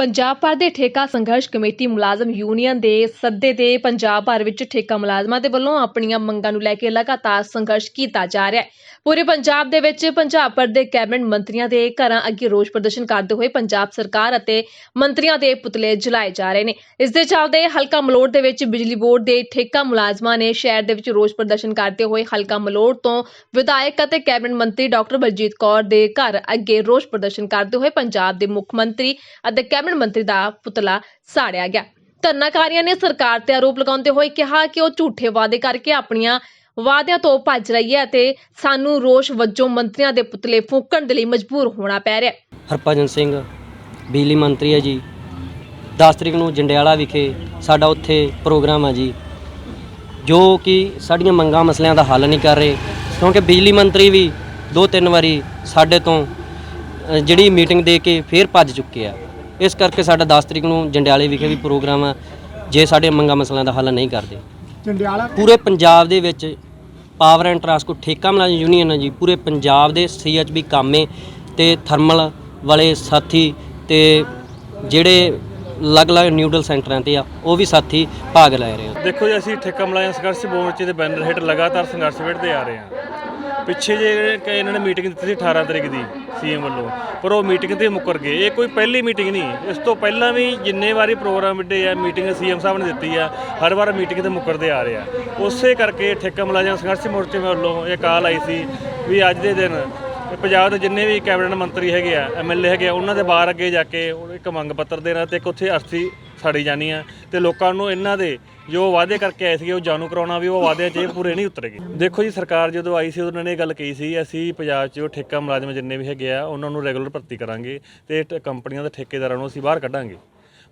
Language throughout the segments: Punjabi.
ਪੰਜਾਬ ਭਰ ਦੇ ਠੇਕਾ ਸੰਘਰਸ਼ ਕਮੇਟੀ ਮੁਲਾਜ਼ਮ ਯੂਨੀਅਨ ਦੇ ਸੱਦੇ ਤੇ ਪੰਜਾਬ ਭਰ ਵਿੱਚ ਠੇਕਾ ਮੁਲਾਜ਼ਮਾਂ ਦੇ ਵੱਲੋਂ ਆਪਣੀਆਂ ਮੰਗਾਂ ਨੂੰ ਲੈ ਕੇ ਲਗਾਤਾਰ ਸੰਘਰਸ਼ ਕੀਤਾ ਜਾ ਰਿਹਾ ਹੈ। ਪੂਰੇ ਪੰਜਾਬ ਦੇ ਵਿੱਚ ਪੰਜਾਬ ਭਰ ਦੇ ਕੈਬਨਿਟ ਮੰਤਰੀਆਂ ਦੇ ਘਰਾਂ ਅੱਗੇ ਰੋਸ ਪ੍ਰਦਰਸ਼ਨ ਕਰਦੇ ਹੋਏ ਪੰਜਾਬ ਸਰਕਾਰ ਅਤੇ ਮੰਤਰੀਆਂ ਦੇ ਪੁਤਲੇ ਜਲਾਏ ਜਾ ਰਹੇ ਨੇ। ਇਸ ਦੇ ਚੱਲਦੇ ਹਲਕਾ ਮਲੋੜ ਦੇ ਵਿੱਚ ਬਿਜਲੀ ਬੋਰਡ ਦੇ ਠੇਕਾ ਮੁਲਾਜ਼ਮਾਂ ਨੇ ਸ਼ਹਿਰ ਦੇ ਵਿੱਚ ਰੋਸ ਪ੍ਰਦਰਸ਼ਨ ਕਰਦੇ ਹੋਏ ਹਲਕਾ ਮਲੋੜ ਤੋਂ ਵਿਧਾਇਕ ਅਤੇ ਕੈਬਨਿਟ ਮੰਤਰੀ ਡਾਕਟਰ ਬਲਜੀਤ ਕੌਰ ਦੇ ਘਰ ਅੱਗੇ ਰੋਸ ਪ੍ਰਦਰਸ਼ਨ ਕਰਦੇ ਹੋਏ ਪੰਜਾਬ ਦੇ ਮੁੱਖ ਮੰਤਰੀ ਅਤੇ ਕੈਬਨਿਟ ਮੰਤਰੀ ਦਾ ਪੁਤਲਾ ਸਾੜਿਆ ਗਿਆ। ਧਰਨਾਕਾਰੀਆਂ ਨੇ ਸਰਕਾਰ ਤੇ ਆਰੋਪ ਲਗਾਉਂਦੇ ਹੋਏ ਕਿਹਾ ਕਿ ਉਹ ਝੂਠੇ ਵਾਅਦੇ ਕਰਕੇ ਆਪਣੀਆਂ ਵਾਅਦਿਆਂ ਤੋਂ ਭੱਜ ਰਹੀ ਹੈ ਅਤੇ ਸਾਨੂੰ ਰੋਸ਼ ਵਜੋਂ ਮੰਤਰੀਆਂ ਦੇ ਪੁਤਲੇ ਫੂਕਣ ਦੇ ਲਈ ਮਜਬੂਰ ਹੋਣਾ ਪੈ ਰਿਹਾ ਹੈ। ਹਰਭਜਨ ਸਿੰਘ, ਬਿਜਲੀ ਮੰਤਰੀ ਹੈ ਜੀ। 10 ਤਰੀਕ ਨੂੰ ਜੰਡਿਆਲਾ ਵਿਖੇ ਸਾਡਾ ਉੱਥੇ ਪ੍ਰੋਗਰਾਮ ਹੈ ਜੀ। ਜੋ ਕਿ ਸਾਡੀਆਂ ਮੰਗਾਂ ਮਸਲਿਆਂ ਦਾ ਹੱਲ ਨਹੀਂ ਕਰ ਰਹੇ, ਕਿਉਂਕਿ ਬਿਜਲੀ ਮੰਤਰੀ ਵੀ ਦੋ ਤਿੰਨ ਵਾਰੀ ਸਾਡੇ ਤੋਂ ਜਿਹੜੀ ਮੀਟਿੰਗ ਦੇ ਕੇ ਫੇਰ ਭੱਜ ਚੁੱਕੇ ਆ। ਇਸ ਕਰਕੇ ਸਾਡਾ 10 ਤਰੀਕ ਨੂੰ ਜੰਡਿਆਲੇ ਵਿਖੇ ਵੀ ਪ੍ਰੋਗਰਾਮ ਆ ਜੇ ਸਾਡੇ ਮੰਗਾਂ ਮਸਲਿਆਂ ਦਾ ਹੱਲ ਨਹੀਂ ਕਰਦੇ। ਜੰਡਿਆਲਾ ਪੂਰੇ ਪੰਜਾਬ ਦੇ ਵਿੱਚ ਪਾਵਰ ਐਂਡ ਟਰਾਂਸਪੋਰਟ ਠੇਕਾ ਮੁਲਾਜ਼ਮ ਯੂਨੀਅਨ ਹੈ ਜੀ ਪੂਰੇ ਪੰਜਾਬ ਦੇ ਸੀਐਚਬੀ ਕਾਮੇ ਤੇ ਥਰਮਲ ਵਾਲੇ ਸਾਥੀ ਤੇ ਜਿਹੜੇ ਅਲੱਗ-ਅਲੱਗ ਨਿਊਡਲ ਸੈਂਟਰਾਂ ਤੇ ਆ ਉਹ ਵੀ ਸਾਥੀ ਭਾਗ ਲੈ ਰਹੇ ਆ। ਦੇਖੋ ਜੀ ਅਸੀਂ ਠੇਕਾ ਮੁਲਾਜ਼ਮ ਸੰਘਰਸ਼ ਮੋਰਚੇ ਦੇ ਬੈਨਰ ਹੇਠ ਲਗਾਤਾਰ ਸੰਘਰਸ਼ ਵਿੱਢਦੇ ਆ ਰਹੇ ਹਾਂ। ਪਿੱਛੇ ਜੇ ਕਿ ਇਹਨਾਂ ਨੇ ਮੀਟਿੰਗ ਦਿੱਤੀ ਸੀ 18 ਤਰੀਕ ਦੀ ਸੀਐਮ ਵੱਲੋਂ, ਪਰ ਉਹ ਮੀਟਿੰਗ ਤੇ ਮੁੱਕਰ ਗਏ। ਇਹ ਕੋਈ ਪਹਿਲੀ ਮੀਟਿੰਗ ਨਹੀਂ। ਇਸ ਤੋਂ ਪਹਿਲਾਂ ਵੀ ਜਿੰਨੇ ਵਾਰੀ ਪ੍ਰੋਗਰਾਮ ਵਿੱਢੇ ਆ ਮੀਟਿੰਗ ਸੀਐਮ ਸਾਹਿਬ ਨੇ ਦਿੱਤੀ ਆ, ਹਰ ਵਾਰ ਮੀਟਿੰਗ ਤੇ ਮੁੱਕਰਦੇ ਆ ਰਹੇ ਆ। ਉਸੇ ਕਰਕੇ ਠੇਕਾ ਮੁਲਾਜ਼ਮ ਸੰਘਰਸ਼ ਮੋਰਚੇ ਵੱਲੋਂ ਇਹ ਕਾਲ ਆਈ ਸੀ ਵੀ ਅੱਜ ਦੇ ਦਿਨ ਪੰਜਾਬ ਦੇ ਜਿੰਨੇ ਵੀ ਕੈਬਨਿਟ ਮੰਤਰੀ ਹੈਗੇ ਆ ਐਮਐਲਏ ਹੈਗੇ ਆ, ਉਹਨਾਂ ਦੇ ਬਾਹਰ ਅੱਗੇ ਜਾ ਕੇ ਉਹ ਇੱਕ ਮੰਗ ਪੱਤਰ ਦੇਣਾ ਤੇ ਇੱਕ ਉੱਥੇ ਅਰਥੀ ਸਾੜੀ ਜਾਣੀ ਆ ਤੇ ਲੋਕਾਂ ਨੂੰ ਇਹਨਾਂ ਦੇ ਜੋ ਵਾਅਦੇ ਕਰਕੇ ਆਏ ਸੀਗੇ, ਉਹ ਜਾਣੂ ਕਰਾਉਣਾ ਵੀ, ਉਹ ਵਾਅਦੇ 'ਚ ਇਹ ਪੂਰੇ ਨਹੀਂ ਉਤਰੇਗੇ। ਦੇਖੋ ਜੀ, ਸਰਕਾਰ ਜਦੋਂ ਆਈ ਸੀ, ਉਹਨਾਂ ਨੇ ਇਹ ਗੱਲ ਕਹੀ ਸੀ, ਅਸੀਂ ਪੰਜਾਬ 'ਚ ਠੇਕਾ ਮੁਲਾਜ਼ਮ ਜਿੰਨੇ ਵੀ ਹੈਗੇ ਆ, ਉਹਨਾਂ ਨੂੰ ਰੈਗੂਲਰ ਭਰਤੀ ਕਰਾਂਗੇ ਤੇ ਟ- ਕੰਪਨੀਆਂ ਦੇ ਠੇਕੇਦਾਰਾਂ ਨੂੰ ਅਸੀਂ ਬਾਹਰ ਕੱਢਾਂਗੇ।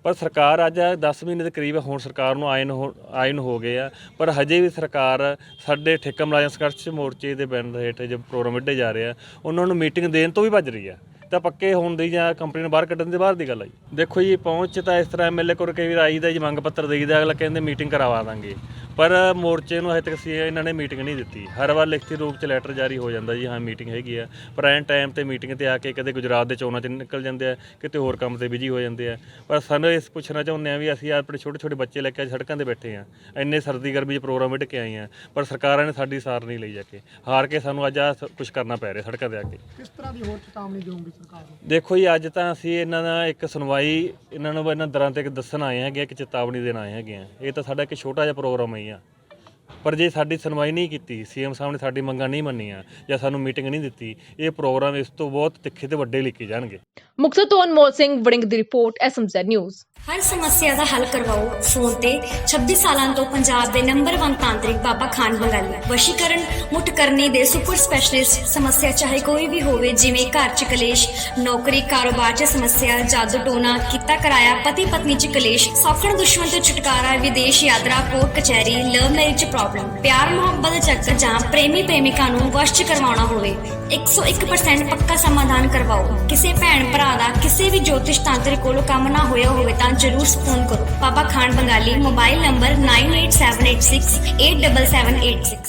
ਪਰ ਸਰਕਾਰ ਅੱਜ 10 ਮਹੀਨੇ ਦੇ ਕਰੀਬ ਹੁਣ ਸਰਕਾਰ ਨੂੰ ਆਇਨ ਹੋ ਆਇਨ ਹੋ ਗਏ ਆ, ਪਰ ਹਜੇ ਵੀ ਸਰਕਾਰ ਸਾਡੇ ਠੇਕਾ ਮੁਲਾਜ਼ਮ ਸੰਘਰਸ਼ ਮੋਰਚੇ ਦੇ ਬੈਨਰ ਹੇਠ ਜੋ ਪ੍ਰੋਗਰਾਮ ਵਿੱਢੇ ਜਾ ਰਹੇ ਆ, ਉਹਨਾਂ ਨੂੰ ਮੀਟਿੰਗ ਦੇਣ ਤੋਂ ਵੀ ਭੱਜ ਰਹੀ ਆ। ਤਾਂ ਪੱਕੇ ਹੋਣ ਦੀ ਜਾਂ ਕੰਪਨੀ ਨੂੰ ਬਾਹਰ ਕੱਢਣ ਦੀ ਬਾਹਰ ਦੀ ਗੱਲ ਆ ਜੀ। ਦੇਖੋ ਜੀ, ਪਹੁੰਚ ਤਾਂ ਇਸ ਤਰ੍ਹਾਂ ਐਮਐਲਏ ਕੋਲ ਕਈ ਵਾਰ ਆਈਦਾ ਜੀ, ਮੰਗ ਪੱਤਰ ਦੇਈਦਾ, ਅਗਲਾ ਕਹਿੰਦੇ ਮੀਟਿੰਗ ਕਰਵਾ ਦਾਂਗੇ। ਪਰ ਮੋਰਚੇ ਨੂੰ ਹਜੇ ਤੱਕ ਸੀ ਇਹਨਾਂ ਨੇ ਮੀਟਿੰਗ ਨਹੀਂ ਦਿੱਤੀ। ਹਰ ਵਾਰ ਲਿਖਤੀ ਰੂਪ 'ਚ ਲੈਟਰ ਜਾਰੀ ਹੋ ਜਾਂਦਾ ਜੀ ਹਾਂ ਮੀਟਿੰਗ ਹੈਗੀ ਆ। ਪਰ ਐਨ ਟਾਈਮ ਤੇ ਮੀਟਿੰਗ ਤੇ ਆ ਕੇ ਕਦੇ ਗੁਜਰਾਤ ਦੇ ਚੋਣਾਂ 'ਚ ਨਿਕਲ ਜਾਂਦੇ ਆ ਕਿਤੇ ਹੋਰ ਕੰਮ ਤੇ ਬਿਜ਼ੀ ਹੋ ਜਾਂਦੇ ਆ। ਪਰ ਸਾਨੂੰ ਇਸ ਪੁੱਛਣਾ ਚਾਹੁੰਦੇ ਆ ਵੀ ਅਸੀਂ ਆਪਣੇ ਛੋਟੇ ਛੋਟੇ ਬੱਚੇ ਲੈ ਕੇ ਸੜਕਾਂ ਤੇ ਬੈਠੇ ਆ। ਇੰਨੇ ਸਰਦੀ ਗਰਮੀ 'ਚ ਪ੍ਰੋਗਰਾਮ ਵਿੱਢ ਕੇ ਆਏ ਆ ਪਰ ਸਰਕਾਰਾਂ ਨੇ ਸਾਡੀ ਸਾਰ ਨਹੀਂ ਲਈ ਜਾ ਕੇ। ਹਾਰ ਕੇ ਸਾਨੂੰ ਅੱਜ ਆ ਕੁਝ ਕਰਨਾ ਪੈ ਰਿਹਾ ਸੜਕਾਂ ਤੇ ਆ ਕੇ। ਕਿਸ ਤਰ੍ਹਾਂ ਦੀ ਹੋਰ ਚੇਤਾਵਨੀ ਦੇਵੋਗੇ ਸਰਕਾਰ ਨੂੰ? ਦੇਖੋ ਜੀ ਅੱਜ ਤਾਂ ਅਸੀਂ ਇਹਨਾਂ ਦਾ ਇੱਕ ਸੁਣਵਾਈ ਇਹਨਾਂ ਨੂੰ ਇਹਨਾਂ ਦਰਾਂ ਤੇ ਇੱਕ ਦੱਸਣ ਆਏ ਹੈਗੇ ਇੱਕ ਚੇਤਾਵਨੀ ਦੇਣ ਆਏ ਹੈਗੇ ਆ। ਇਹ ਤਾਂ ਸਾਡਾ ਇੱਕ ਛੋਟਾ ਜਿਹਾ ਪ੍ਰੋਗਰਾਮ ਹੀ ਆ ਪਰ ਜੇ ਸਾਡੀ ਸੁਣਵਾਈ ਨਹੀਂ ਕੀਤੀ ਸੀਐਮ ਸਾਹਿਬ ਨੇ ਸਾਡੀ ਮੰਗਾਂ ਨਹੀਂ ਮੰਨੀਆਂ ਜਾਂ ਸਾਨੂੰ ਮੀਟਿੰਗ ਨਹੀਂ ਦਿੱਤੀ ਇਹ ਪ੍ਰੋਗਰਾਮ ਇਸ ਤੋਂ ਬਹੁਤ ਤਿੱਖੇ ਤੇ ਵੱਡੇ ਲਿਖੇ ਜਾਣਗੇ। ਮੁਕਤਸਰ ਤੋਂ ਅਨਮੋਲ ਸਿੰਘ ਵੜਿੰਗ ਦੀ ਰਿਪੋਰਟ ਐਸਐਮਜ਼ੈਡ ਨਿਊਜ਼। ਹਰ ਸਮੱਸਿਆ ਦਾ ਹੱਲ ਕਰਵਾਓ ਫੋਨ ਤੇ 26 ਸਾਲਾਂ ਤੋਂ ਪੰਜਾਬ ਦੇ ਨੰਬਰ 1 ਤਾਂਤਰਿਕ ਬਾਬਾ ਖਾਨ ਬੰਗਾਲੀ। ਵਸ਼ੀਕਰਨ ਮੁੱਠ ਕਰਨੀ ਦੇ ਸੁਪਰ ਸਪੈਸ਼ਲਿਸਟ ਸਮੱਸਿਆ ਚਾਹੇ ਕੋਈ ਵੀ ਹੋਵੇ ਜਿਵੇਂ ਘਰ ਚ ਕਲੇਸ਼ ਨੌਕਰੀ ਕਾਰੋਬਾਰ ਚ ਸਮੱਸਿਆ ਜਾਦੂ ਟੋਨਾ ਕੀਤਾ ਕਰਾਇਆ ਪਤੀ ਪਤਨੀ ਚ ਕਲੇਸ਼ ਸੌਖਣ ਦੁਸ਼ਮਣ ਤੋਂ ਛੁਟਕਾਰਾ ਵਿਦੇਸ਼ ਯਾਤਰਾ ਕੋਰਟ ਕਚਹਿਰੀ ਲਵ ਮੈਰਿਜ ਚ ਪ੍ਰੋਬਲਮ ਪਿਆਰ, ਮੁਹੱਬਤ ਦੇ ਚੱਕਰ ਜਾਂ ਪ੍ਰੇਮੀ ਪ੍ਰੇਮਿਕਾ ਨੂੰ ਵਸ਼ ਕਰਵਾਉਣਾ ਹੋਵੇ 101% ਪੱਕਾ ਸਮਾਧਾਨ ਕਰਵਾਓ। ਕਿਸੇ ਭੈਣ, ਭਰਾ ਦਾ ਕਿਸੇ ਵੀ ਜੋਤਿਸ਼ ਤਾਂਤਰਿਕ ਕੋਲੋਂ ਕੰਮ ਨਾ ਹੋਇਆ ਹੋਵੇ ਤਾਂ ਜਰੂਰ ਫੋਨ ਕਰੋ। Baba Khan Bengali mobile number 9878687786